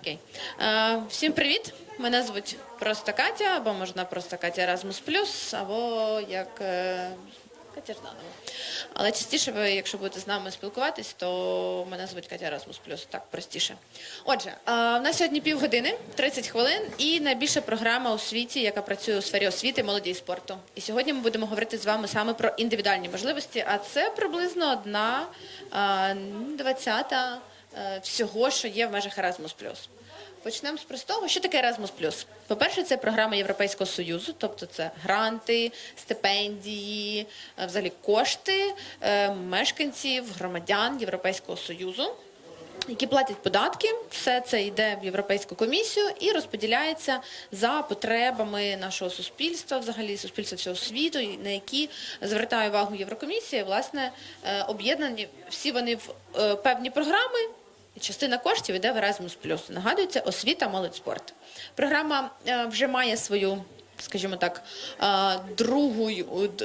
Окей. Е, всім привіт! Мене звуть просто Катя, або можна просто Катя Erasmus+, або як е, Катя Жданова. Але частіше ви, якщо будете з нами спілкуватись, то мене звуть Катя Erasmus+, так простіше. Отже, е, в нас сьогодні півгодини, 30 хвилин, і найбільша програма у світі, яка працює у сфері освіти, молоді і спорту. І сьогодні ми будемо говорити з вами саме про індивідуальні можливості, а це приблизно одна е, двадцята всього, що є в межах Erasmus+. Почнемо з простого. Що таке Erasmus+. По-перше, це програма Європейського Союзу, тобто це гранти, стипендії, е, взагалі кошти е, мешканців, громадян Європейського Союзу. Які платять податки, все це йде в Європейську комісію і розподіляється за потребами нашого суспільства, взагалі суспільства всього світу, на які звертає увагу Єврокомісія. Власне, е, об'єднані всі вони в е, певні програми. Частина коштів іде в Erasmus+. Нагадується, освіта, молодь, спорт. Програма е, вже має свою, скажімо так, е, другу,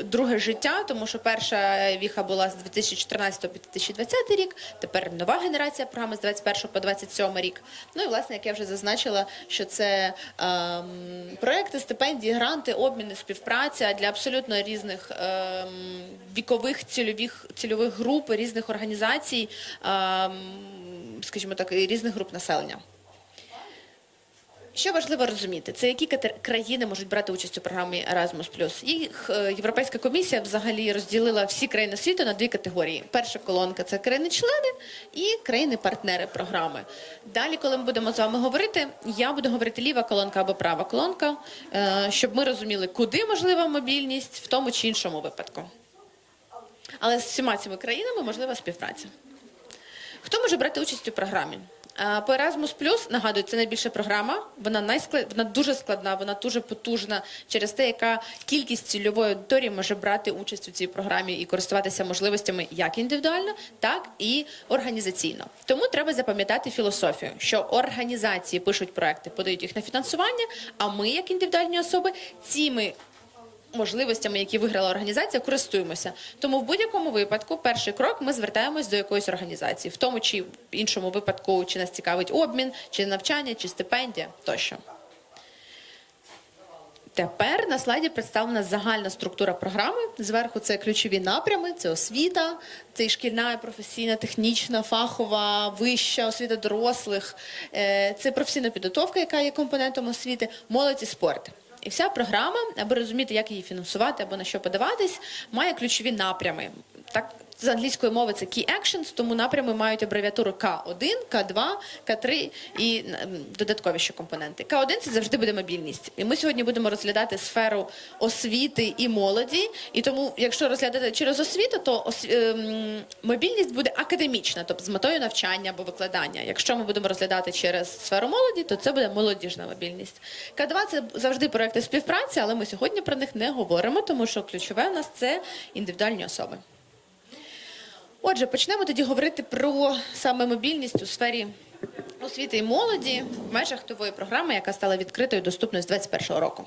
друге життя, тому що перша віха була з 2014 по 2020 рік, тепер нова генерація програми з 21 по 27 рік. Ну і власне, як я вже зазначила, що це ем, проекти, стипендії, гранти, обміни, співпраця для абсолютно різних ем, вікових цільових, цільових груп, різних організацій, ем, скажімо так, і різних груп населення. Що важливо розуміти, це які країни можуть брати участь у програмі Erasmus+. Їх е, Європейська комісія взагалі розділила всі країни світу на дві категорії. Перша колонка це країни-члени і країни-партнери програми. Далі, коли ми будемо з вами говорити, я буду говорити ліва колонка або права колонка, е, щоб ми розуміли, куди можлива мобільність в тому чи іншому випадку. Але з всіма цими країнами можлива співпраця. Хто може брати участь у програмі? Е, По Erasmus нагадую, це найбільша програма. Вона найсклад... вона дуже складна, вона дуже потужна через те, яка кількість цільової аудиторії може брати участь у цій програмі і користуватися можливостями як індивідуально, так і організаційно. Тому треба запам'ятати філософію, що організації пишуть проекти, подають їх на фінансування. А ми, як індивідуальні особи, цими можливостями, які виграла організація, користуємося. Тому в будь-якому випадку, перший крок ми звертаємось до якоїсь організації, в тому чи в іншому випадку, чи нас цікавить обмін, чи навчання, чи стипендія тощо. Тепер на слайді представлена загальна структура програми. Зверху це ключові напрями: це освіта, це і шкільна, і професійна, технічна, фахова, вища освіта дорослих, е, це професійна підготовка, яка є компонентом освіти, молодь і спорт. І вся програма, аби розуміти, як її фінансувати або на що подаватись, має ключові напрями. Так, з англійської мови це Key Actions, тому напрями мають абревіатуру К1, К2, К3 і додаткові ще компоненти. К1 це завжди буде мобільність. І ми сьогодні будемо розглядати сферу освіти і молоді. І тому, якщо розглядати через освіту, то ем, мобільність буде академічна, тобто з метою навчання або викладання. Якщо ми будемо розглядати через сферу молоді, то це буде молодіжна мобільність. К2 це завжди проекти співпраці, але ми сьогодні про них не говоримо, тому що ключове у нас це індивідуальні особи. Отже, почнемо тоді говорити про саме мобільність у сфері освіти і молоді в межах тової програми, яка стала відкритою доступною з 2021 року.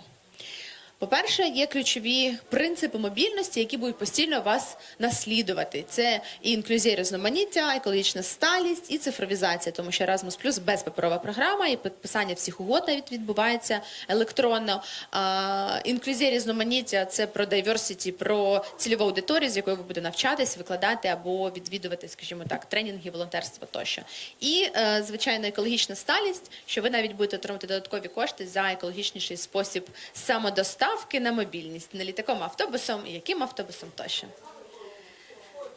По-перше, є ключові принципи мобільності, які будуть постійно вас наслідувати. Це і інклюзія різноманіття, екологічна сталість і цифровізація, тому що Erasmus Plus безпаперова програма і підписання всіх угод навіть відбувається електронно. А, інклюзія різноманіття це про diversity, про цільову аудиторію, з якою ви будете навчатись, викладати або відвідувати, скажімо так, тренінги, волонтерство тощо. І е, звичайно, екологічна сталість, що ви навіть будете отримати додаткові кошти за екологічніший спосіб самодоставки на мобільність не літаком, автобусом, і яким автобусом тощо.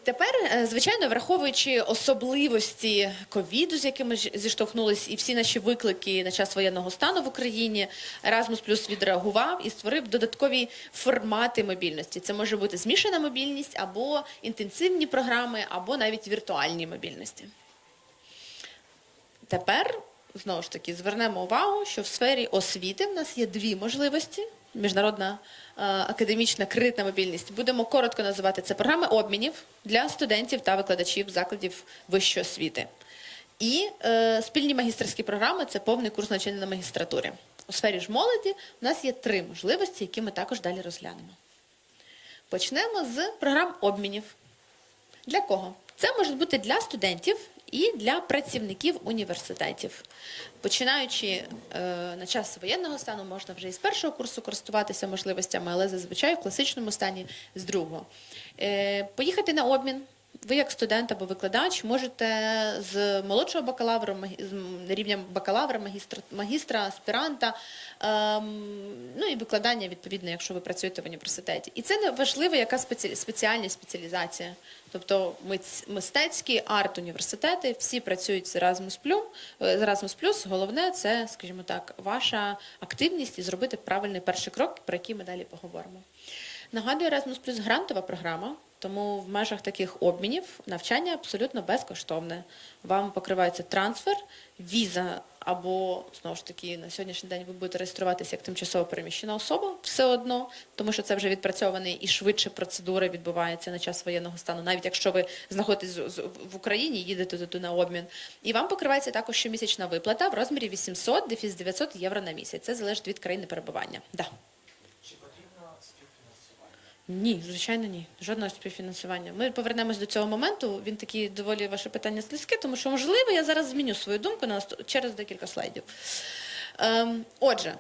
Тепер, е, звичайно, враховуючи особливості ковіду, з якими зіштовхнулись, і всі наші виклики на час воєнного стану в Україні, Erasmus Plus відреагував і створив додаткові формати мобільності. Це може бути змішана мобільність або інтенсивні програми, або навіть віртуальні мобільності. Тепер знову ж таки звернемо увагу, що в сфері освіти в нас є дві можливості. Міжнародна е, академічна кредитна мобільність. Будемо коротко називати це програми обмінів для студентів та викладачів закладів вищої освіти. І е, спільні магістерські програми це повний курс навчання на магістратурі. У сфері ж молоді у нас є три можливості, які ми також далі розглянемо. Почнемо з програм обмінів. Для кого? Це може бути для студентів і для працівників університетів. Починаючи е, на час воєнного стану, можна вже із першого курсу користуватися можливостями, але зазвичай в класичному стані з другого. Е, поїхати на обмін. Ви, як студент або викладач, можете з молодшого бакалавра, з рівнем бакалавра, магістра, магістра аспіранта, ем, ну і викладання відповідно, якщо ви працюєте в університеті. І це не важливо, яка спеці... спеціальність, спеціалізація. Тобто мистецькі арт-університети всі працюють з Erasmus+. Е, З Erasmus+. Головне це, скажімо так, ваша активність і зробити правильний перший крок, про який ми далі поговоримо. Нагадую, Erasmus Plus грантова програма, тому в межах таких обмінів навчання абсолютно безкоштовне. Вам покривається трансфер, віза або знову ж таки на сьогоднішній день ви будете реєструватися як тимчасово переміщена особа все одно, тому що це вже відпрацьований і швидше процедура відбувається на час воєнного стану, навіть якщо ви знаходитесь в Україні, їдете туди на обмін. І вам покривається також щомісячна виплата в розмірі 800 дефіс 900 євро на місяць. Це залежить від країни перебування. Да. Ні, звичайно, ні. Жодного співфінансування. Ми повернемось до цього моменту. Він такий доволі ваше питання слизьке, тому що можливо я зараз зміню свою думку на через декілька слайдів. Ем, отже.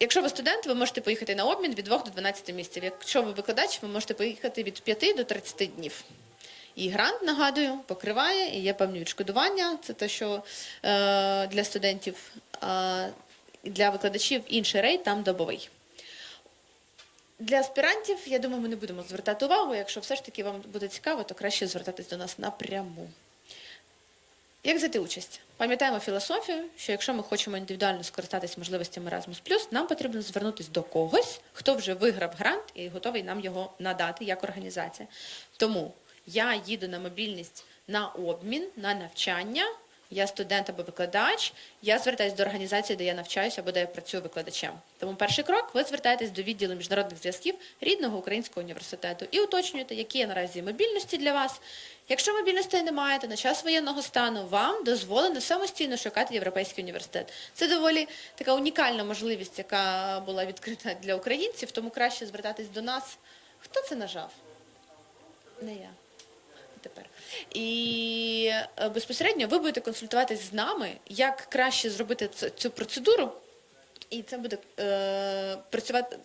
Якщо ви студент, ви можете поїхати на обмін від 2 до 12 місяців. Якщо ви викладач, ви можете поїхати від 5 до 30 днів. І грант, нагадую, покриває, і є певні відшкодування. Це те, що е, для студентів, а для викладачів інший рейд там добовий. Для аспірантів, я думаю, ми не будемо звертати увагу. Якщо все ж таки вам буде цікаво, то краще звертатись до нас напряму. Як взяти участь? Пам'ятаємо філософію, що якщо ми хочемо індивідуально скористатись можливостями Erasmus+, нам потрібно звернутися до когось, хто вже виграв грант і готовий нам його надати як організація. Тому я їду на мобільність на обмін, на навчання. Я студент або викладач, я звертаюся до організації, де я навчаюся або де я працюю викладачем. Тому перший крок ви звертаєтесь до відділу міжнародних зв'язків рідного українського університету і уточнюєте, які є наразі мобільності для вас. Якщо мобільності немає, то на час воєнного стану вам дозволено самостійно шукати європейський університет. Це доволі така унікальна можливість, яка була відкрита для українців, тому краще звертатись до нас. Хто це нажав? Не я тепер. І е, безпосередньо ви будете консультуватись з нами, як краще зробити цю процедуру, і це буде е, працювати.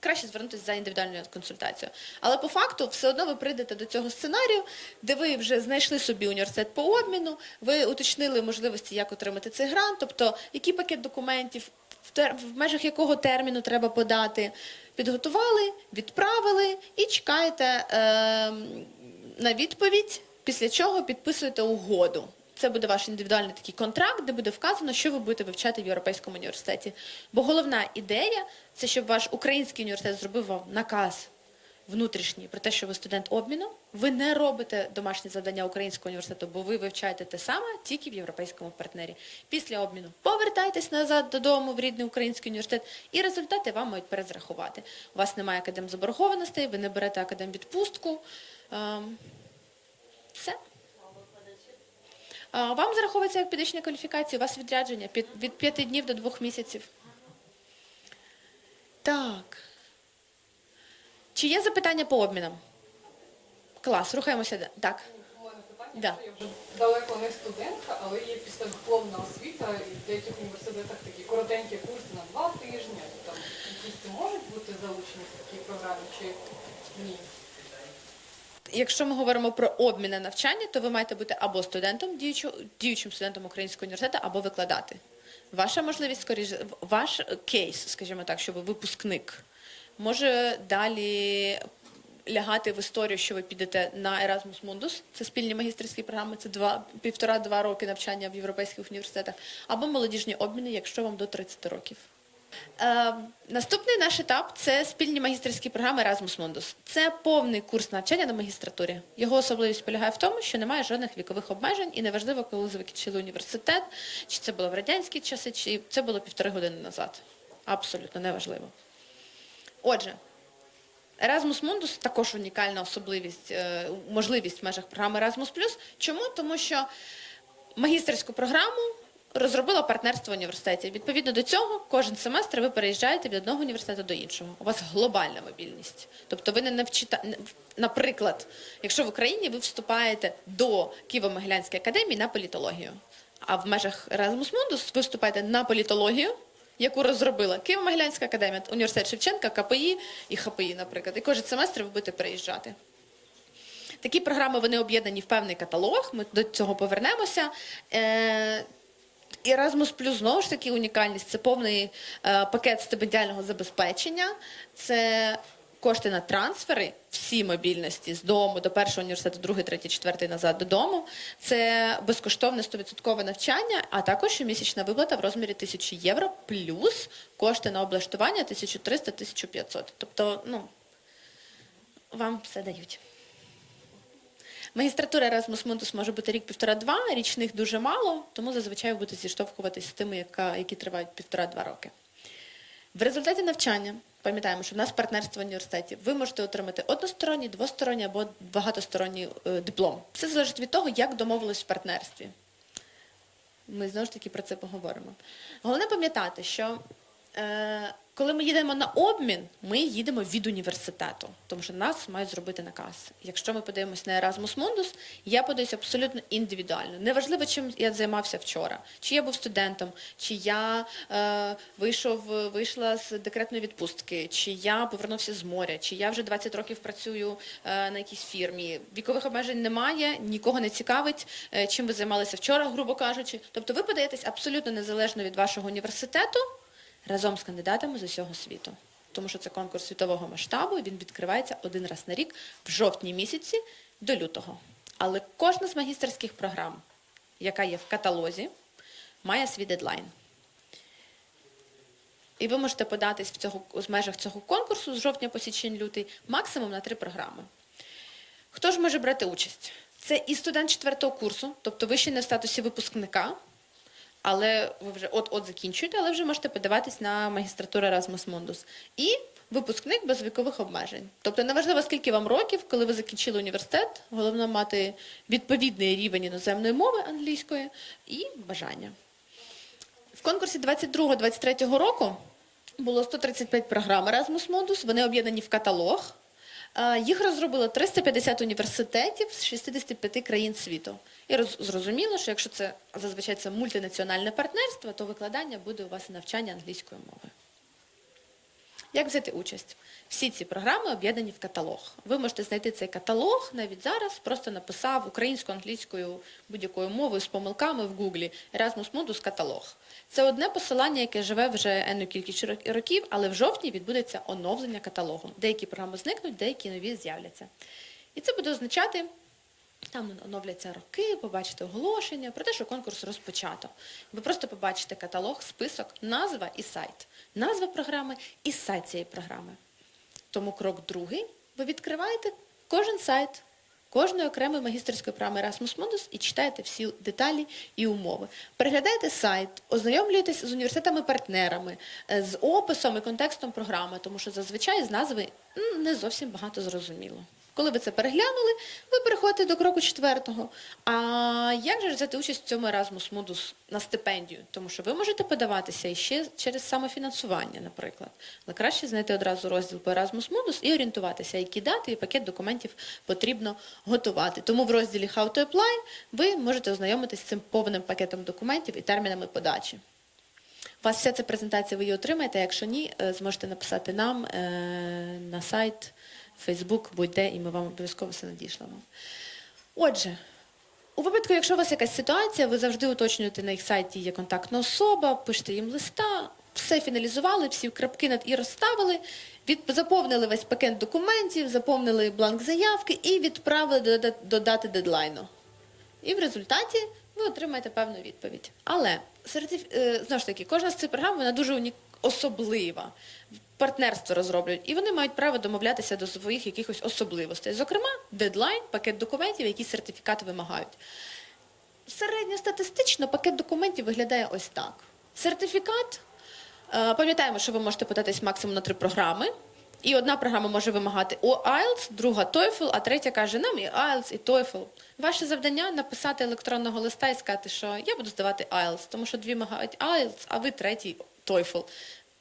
Краще звернутися за індивідуальною консультацією. Але по факту все одно ви прийдете до цього сценарію, де ви вже знайшли собі університет по обміну, ви уточнили можливості, як отримати цей грант, тобто який пакет документів, в, межах якого терміну треба подати, підготували, відправили і чекаєте е, на відповідь, після чого підписуєте угоду. Це буде ваш індивідуальний такий контракт, де буде вказано, що ви будете вивчати в Європейському університеті. Бо головна ідея це щоб ваш український університет зробив вам наказ внутрішній про те, що ви студент обміну. Ви не робите домашні завдання українського університету, бо ви вивчаєте те саме тільки в європейському партнері. Після обміну повертайтесь назад додому в рідний український університет, і результати вам мають перезрахувати. У вас немає академзаборгованостей, ви не берете академвідпустку. Ем, Все. Вам зараховується як підвищення кваліфікації, у вас відрядження від 5 днів до 2 місяців. Так. Чи є запитання по обмінам? Клас, рухаємося. Так. Да. я вже далеко не студентка, але є післядипломна освіта, і в деяких університетах такі коротенькі курси на два тижні. Там якісь можуть бути залучені в такій програмі чи ні? Якщо ми говоримо про обмін на навчання, то ви маєте бути або студентом, діючим студентом українського університету, або викладати. Ваша можливість, скоріше, ваш кейс, скажімо так, що ви випускник, може далі лягати в історію, що ви підете на Erasmus Mundus, це спільні магістерські програми, це два, півтора-два роки навчання в європейських університетах, або молодіжні обміни, якщо вам до 30 років. Е, наступний наш етап це спільні магістерські програми Erasmus Mundus. Це повний курс навчання на магістратурі. Його особливість полягає в тому, що немає жодних вікових обмежень, і неважливо, коли закінчили університет, чи це було в радянські часи, чи це було півтори години назад. Абсолютно неважливо. Отже, Erasmus Mundus також унікальна особливість, е, можливість в межах програми Erasmus+. Чому? Тому що магістерську програму розробила партнерство в університеті. Відповідно до цього, кожен семестр ви переїжджаєте від одного університету до іншого. У вас глобальна мобільність. Тобто ви не навчите, наприклад, якщо в Україні ви вступаєте до Києво-Могилянської академії на політологію, а в межах Erasmus Mundus ви вступаєте на політологію, яку розробила Києво-Могилянська академія, університет Шевченка, КПІ і ХПІ, наприклад. І кожен семестр ви будете переїжджати. Такі програми вони об'єднані в певний каталог. Ми до цього повернемося. Е, Erasmus Plus, знову ж таки унікальність. Це повний е, пакет стипендіального забезпечення. Це кошти на трансфери, всі мобільності з дому до першого університету, другий, третій, четвертий назад додому. Це безкоштовне 100% навчання, а також щомісячна виплата в розмірі 1000 євро плюс кошти на облаштування 1300-1500. Тобто, ну, вам все дають. Магістратура Erasmus Mundus може бути рік-півтора-два, річних дуже мало, тому зазвичай ви будете зіштовхуватись з тими, які тривають півтора-два роки. В результаті навчання, пам'ятаємо, що в нас партнерство в університеті, ви можете отримати односторонній, двосторонній або багатосторонній е, диплом. Все залежить від того, як домовились в партнерстві. Ми знову ж таки про це поговоримо. Головне пам'ятати, що е, коли ми їдемо на обмін, ми їдемо від університету, тому що нас мають зробити наказ. Якщо ми подивимося на Erasmus Mundus, я подаюся абсолютно індивідуально. Неважливо, чим я займався вчора, чи я був студентом, чи я е, вийшов, вийшла з декретної відпустки, чи я повернувся з моря, чи я вже 20 років працюю е, на якійсь фірмі. Вікових обмежень немає, нікого не цікавить, е, чим ви займалися вчора, грубо кажучи. Тобто ви подаєтесь абсолютно незалежно від вашого університету разом з кандидатами з усього світу. Тому що це конкурс світового масштабу, і він відкривається один раз на рік в жовтні місяці до лютого. Але кожна з магістерських програм, яка є в каталозі, має свій дедлайн. І ви можете податись в цього, в межах цього конкурсу з жовтня по січень-лютий максимум на три програми. Хто ж може брати участь? Це і студент четвертого курсу, тобто ви ще не в статусі випускника, але ви вже от-от закінчуєте, але вже можете подаватись на магістратуру Erasmus Mundus. І випускник без вікових обмежень. Тобто неважливо, скільки вам років, коли ви закінчили університет, головне мати відповідний рівень іноземної мови англійської і бажання. В конкурсі 22-23 року було 135 програм Erasmus Mundus, вони об'єднані в каталог. Е, Їх розробило 350 університетів з 65 країн світу. І роз- зрозуміло, що якщо це зазвичай це мультинаціональне партнерство, то викладання буде у вас навчання англійської мови. Як взяти участь? Всі ці програми об'єднані в каталог. Ви можете знайти цей каталог навіть зараз, просто написав українською, англійською, будь-якою мовою з помилками в Гуглі Erasmus Mundus каталог. Це одне посилання, яке живе вже енну кількість років, але в жовтні відбудеться оновлення каталогу. Деякі програми зникнуть, деякі нові з'являться. І це буде означати, там оновляться роки, побачите оголошення про те, що конкурс розпочато. Ви просто побачите каталог, список, назва і сайт. Назва програми і сайт цієї програми. Тому крок другий. Ви відкриваєте кожен сайт кожної окремої магістерської програми Erasmus Mundus і читаєте всі деталі і умови. Переглядаєте сайт, ознайомлюєтесь з університетами-партнерами, е, з описом і контекстом програми, тому що зазвичай з назви не зовсім багато зрозуміло. Коли ви це переглянули, ви переходите до кроку четвертого. А як же взяти участь в цьому Erasmus Mundus на стипендію? Тому що ви можете подаватися і ще через самофінансування, наприклад. Але краще знайти одразу розділ по Erasmus Mundus і орієнтуватися, які дати і пакет документів потрібно готувати. Тому в розділі How to apply ви можете ознайомитися з цим повним пакетом документів і термінами подачі. У вас вся ця презентація, ви її отримаєте. Якщо ні, е, зможете написати нам е, на сайт, Фейсбук, будь-де, і ми вам обов'язково все надішлемо. Отже, у випадку, якщо у вас якась ситуація, ви завжди уточнюєте на їх сайті є контактна особа, пишете їм листа, все фіналізували, всі крапки над і розставили, від, заповнили весь пакет документів, заповнили бланк заявки і відправили до, до, дати дедлайну. І в результаті ви отримаєте певну відповідь. Але сертиф... е, знову ж таки, кожна з цих програм вона дуже унік... особлива. Партнерство розроблюють, і вони мають право домовлятися до своїх якихось особливостей. Зокрема, дедлайн, пакет документів, які сертифікати вимагають. Середньостатистично пакет документів виглядає ось так. Сертифікат. е, Пам'ятаємо, що ви можете податись максимум на три програми. І одна програма може вимагати IELTS, друга TOEFL, а третя каже, нам і IELTS, і TOEFL. Ваше завдання написати електронного листа і сказати, що я буду здавати IELTS, тому що дві вимагають IELTS, а ви третій TOEFL.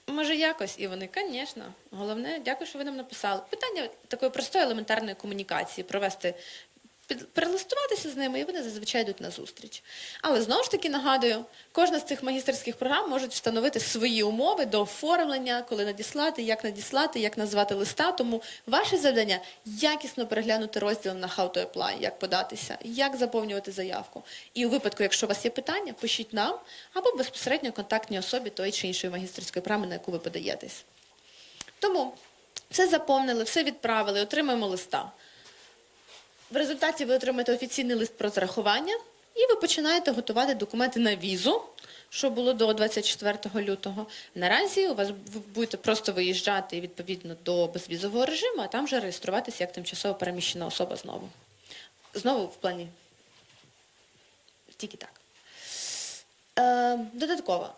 Може, якось, і вони, звісно. Головне, дякую, що ви нам написали. Питання такої простої елементарної комунікації, провести, перелистуватися з ними, і вони зазвичай йдуть на зустріч. Але знову ж таки нагадую, кожна з цих магістерських програм може встановити свої умови до оформлення, коли надіслати, як надіслати, як назвати листа. Тому ваше завдання якісно переглянути розділ на How to apply, як податися, як заповнювати заявку. І у випадку, якщо у вас є питання, пишіть нам або безпосередньо контактній особі тої чи іншої магістерської програми, на яку ви подаєтесь. Тому все заповнили, все відправили, отримаємо листа. В результаті ви отримаєте офіційний лист про зарахування, і ви починаєте готувати документи на візу, що було до 24 лютого. Наразі у вас ви будете просто виїжджати відповідно до безвізового режиму, а там вже реєструватися як тимчасово переміщена особа знову. Знову в плані. Тільки так. Е, додатково.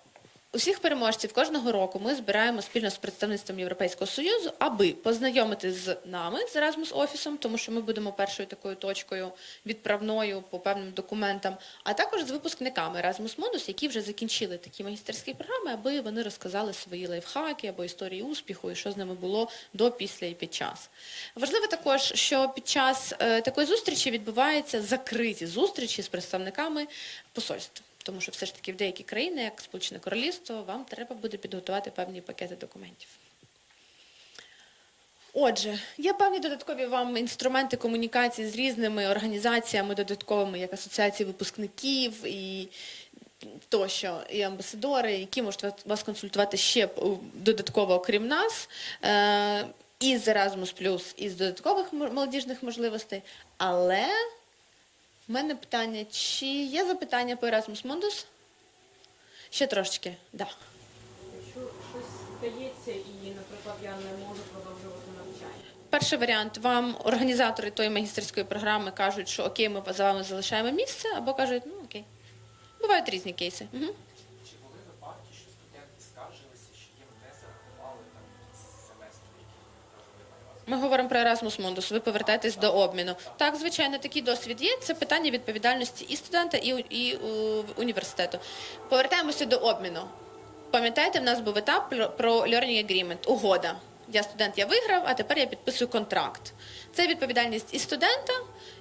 Усіх переможців кожного року ми збираємо спільно з представництвом Європейського Союзу, аби познайомити з нами з Erasmus офісом, тому що ми будемо першою такою точкою відправною по певним документам, а також з випускниками Erasmus Mundus, які вже закінчили такі магістерські програми, аби вони розказали свої лайфхаки або історії успіху, і що з ними було до, після і під час. Важливо також, що під час е, такої зустрічі відбуваються закриті зустрічі з представниками посольств. Тому що все ж таки в деякі країни, як Сполучене Королівство, вам треба буде підготувати певні пакети документів. Отже, є певні додаткові вам інструменти комунікації з різними організаціями додатковими, як асоціації випускників і тощо, і амбасадори, які можуть вас- консультувати ще е, додатково, окрім нас. Е, І з Erasmus+, і з додаткових молодіжних можливостей. Але у мене питання, чи є запитання по Erasmus Mundus? Ще трошечки, да. Якщо щось стається і, наприклад, я не можу продовжувати навчання. Перший варіант вам організатори тої магістерської програми кажуть, що окей, ми за вами залишаємо місце, або кажуть, ну окей. Бувають різні кейси. Угу. Чи були випадки, що студенти скаржилися, що їм не зарахували там якісь семестри, які прожили на вас? Ми говоримо про Erasmus Mundus, ви повертаєтесь до обміну. Так, звичайно, такий досвід є. Це питання відповідальності і студента, і, і університету. Повертаємося до обміну. Пам'ятаєте, в нас був етап про Learning Agreement, угода. Я студент, я виграв, а тепер я підписую контракт. Це відповідальність і студента,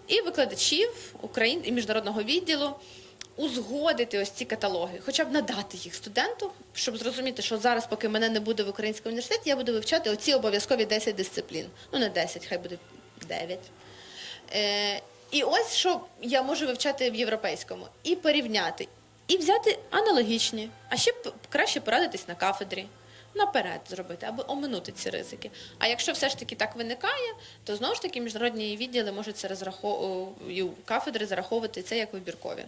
і викладачів Україн і міжнародного відділу узгодити ось ці каталоги, хоча б надати їх студенту, щоб зрозуміти, що зараз, поки мене не буде в українському університеті, я буду вивчати оці обов'язкові 10 дисциплін. Ну, не 10, хай буде 9. Е, і ось що я можу вивчати в європейському, і порівняти, і взяти аналогічні, а ще краще порадитись на кафедрі. Наперед зробити, аби оминути ці ризики. А якщо все ж таки так виникає, то знову ж таки міжнародні відділи можуть це розраховувати, кафедри зараховувати це як вибіркові.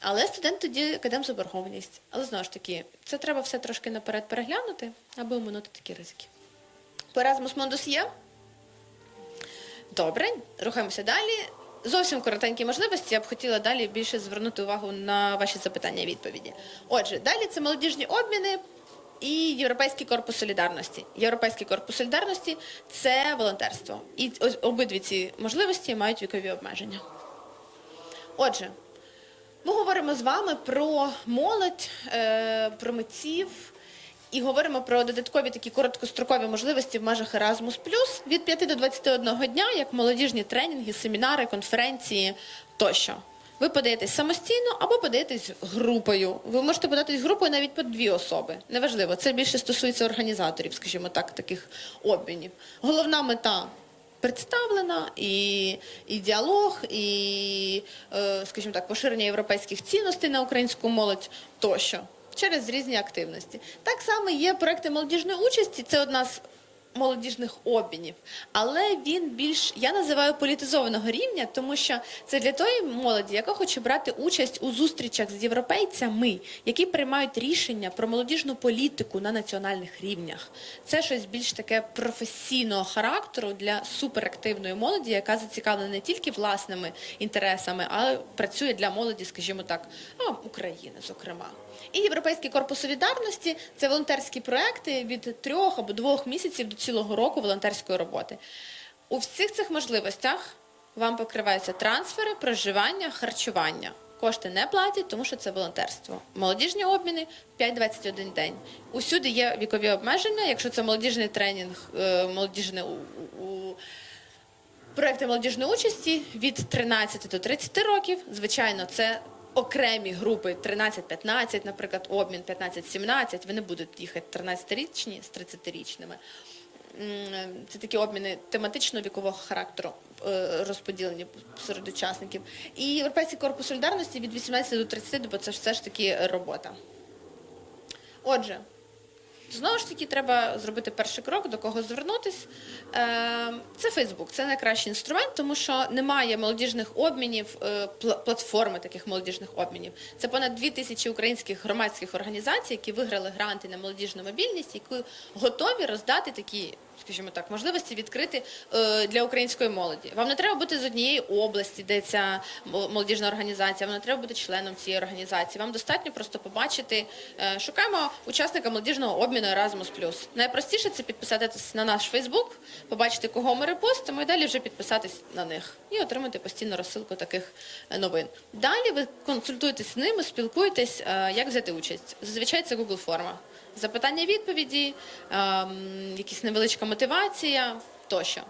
Але студент тоді кидає заборгованість. Але знову ж таки, це треба все трошки наперед переглянути, аби оминути такі ризики. По Erasmus Mundus є? Добре, рухаємося далі. Зовсім коротенькі можливості. Я б хотіла далі більше звернути увагу на ваші запитання і відповіді. Отже, далі це молодіжні обміни і Європейський корпус солідарності. Європейський корпус солідарності це волонтерство. І обидві ці можливості мають вікові обмеження. Отже, ми говоримо з вами про молодь, е, про митців і говоримо про додаткові такі короткострокові можливості в межах Erasmus+, від 5 до 21 дня, як молодіжні тренінги, семінари, конференції тощо. Ви подаєтесь самостійно або подаєтесь групою. Ви можете податись групою навіть по дві особи. Неважливо, це більше стосується організаторів, скажімо так, таких обмінів. Головна мета представлена, і, і діалог, і, е, скажімо так, поширення європейських цінностей на українську молодь тощо через різні активності. Так само є проекти молодіжної участі. Це одна з молодіжних обмінів, але він більш я називаю політизованого рівня, тому що це для тої молоді, яка хоче брати участь у зустрічах з європейцями, які приймають рішення про молодіжну політику на національних рівнях. Це щось більш таке професійного характеру для суперактивної молоді, яка зацікавлена не тільки власними інтересами, а працює для молоді, скажімо так, а, України, зокрема. І Європейський корпус солідарності це волонтерські проекти від трьох або двох місяців до цілого року волонтерської роботи. У всіх цих можливостях вам покриваються трансфери, проживання, харчування. Кошти не платять, тому що це волонтерство. Молодіжні обміни 5-21 день. Усюди є вікові обмеження. Якщо це молодіжний тренінг, е, молодіжний у, у проекти молодіжної участі від 13 до 30 років. Звичайно, це окремі групи 13-15, наприклад, обмін 15-17. Вони будуть їхати 13-річні з 30-річними. Це такі обміни тематично-вікового характеру е, розподілені серед учасників. І Європейський корпус солідарності від 18 до 30, бо це все ж таки робота. Отже, Знову ж таки, треба зробити перший крок, до кого звернутись. Е, Це Фейсбук, це найкращий інструмент, тому що немає молодіжних обмінів, е, платформи таких молодіжних обмінів. Це понад дві тисячі українських громадських організацій, які виграли гранти на молодіжну мобільність, які готові роздати такі. Скажімо так, можливості відкрити е, для української молоді. Вам не треба бути з однієї області, де ця мол- молодіжна організація. Вам не треба бути членом цієї організації. Вам достатньо просто побачити. е, шукаємо учасника молодіжного обміну Erasmus+. Найпростіше це підписатись на наш Фейсбук, побачити, кого ми репостимо, і далі вже підписатись на них і отримати постійну розсилку таких е, новин. Далі ви консультуєтесь з ними, спілкуєтесь, як взяти участь. Зазвичай це Google форма. Запитання відповіді, ем, якась невеличка мотивація тощо.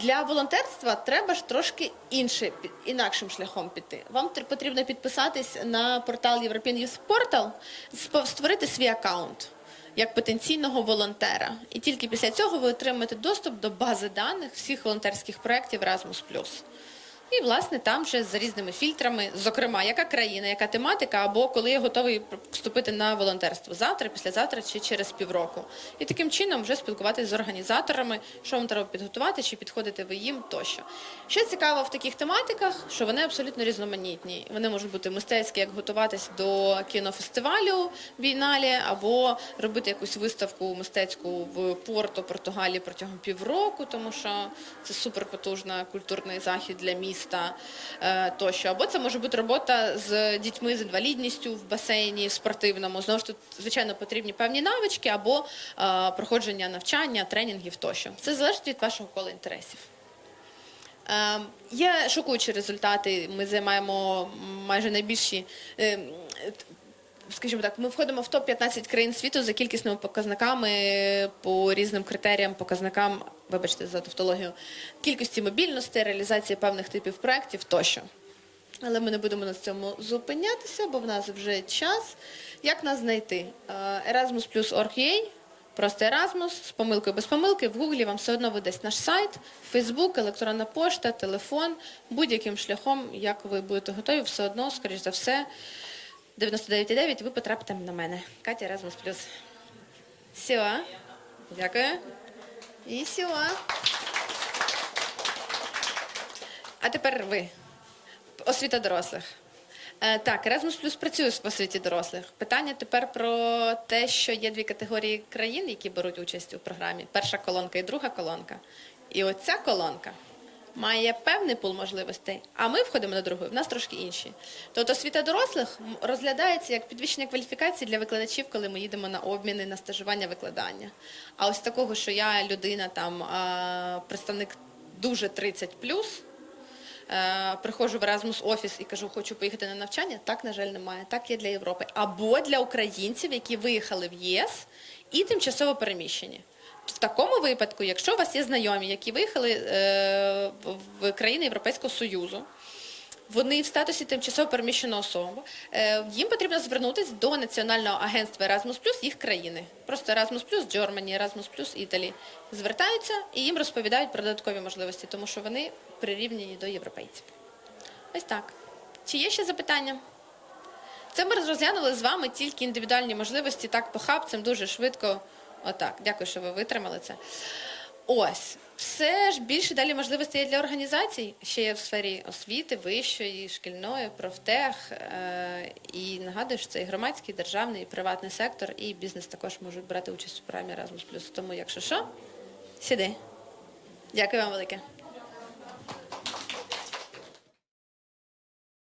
Для волонтерства треба ж трошки інше, інакшим шляхом піти. Вам потрібно підписатись на портал European Youth Portal, створити свій аккаунт як потенційного волонтера. І тільки після цього ви отримаєте доступ до бази даних всіх волонтерських проєктів Erasmus+. І, власне, там вже за різними фільтрами, зокрема, яка країна, яка тематика, або коли я готовий вступити на волонтерство завтра, післязавтра чи через півроку. І таким чином вже спілкуватися з організаторами, що вам треба підготувати, чи підходите ви їм тощо. Що цікаво в таких тематиках, що вони абсолютно різноманітні. Вони можуть бути мистецькі, як готуватись до кінофестивалю Бійналі, або робити якусь виставку мистецьку в Порто, Португалії протягом півроку, тому що це суперпотужна культурний захід для міста е, тощо. Або це може бути робота з дітьми з інвалідністю в басейні в спортивному. Знову ж тут, звичайно, потрібні певні навички або е, проходження навчання, тренінгів тощо. Це залежить від вашого кола інтересів. Е, Є шокуючі результати. Ми займаємо майже найбільші. е, Скажімо так, ми входимо в топ-15 країн світу за кількісними показниками по різним критеріям, показникам, вибачте за тавтологію, кількості мобільності, реалізації певних типів проєктів тощо. Але ми не будемо на цьому зупинятися, бо в нас вже час. Як нас знайти? Е, Erasmus плюс Org.ua, просто Erasmus, з помилкою без помилки. В Гуглі вам все одно видасть наш сайт, Фейсбук, електронна пошта, телефон. Будь-яким шляхом, як ви будете готові, все одно, скоріш за все, 99,9 ви потрапите на мене. Катя Erasmus. Все. Дякую. І все. А тепер ви. Освіта дорослих. Е, Так, Erasmus Plus працює в освіті дорослих. Питання тепер про те, що є дві категорії країн, які беруть участь у програмі: перша колонка і друга колонка. І оця колонка має певний пул можливостей, а ми входимо до другої, в нас трошки інші. Тобто освіта дорослих розглядається як підвищення кваліфікації для викладачів, коли ми їдемо на обміни, на стажування викладання. А ось такого, що я людина, там представник дуже 30 е, приходжу в Erasmus офіс і кажу, хочу поїхати на навчання. Так, на жаль, немає. Так є для Європи. Або для українців, які виїхали в ЄС і тимчасово переміщені. В такому випадку, якщо у вас є знайомі, які виїхали е, в- країни Європейського Союзу, вони в статусі тимчасово переміщеної особи. Е, Їм потрібно звернутися до Національного агентства Erasmus їх країни. Просто Erasmus Germany, Erasmus Italy. Звертаються і їм розповідають про додаткові можливості, тому що вони прирівняні до європейців. Ось так. Чи є ще запитання? Це ми розглянули з вами тільки індивідуальні можливості, так похабцем, дуже швидко. Отак. Дякую, що ви витримали це. Ось. Все ж більше далі можливостей є для організацій, ще є в сфері освіти, вищої, шкільної, профтех. Е, і нагадую, що це і громадський, і державний, і приватний сектор, і бізнес також можуть брати участь у програмі Erasmus+. Тому, якщо що, сіди. Дякую вам велике.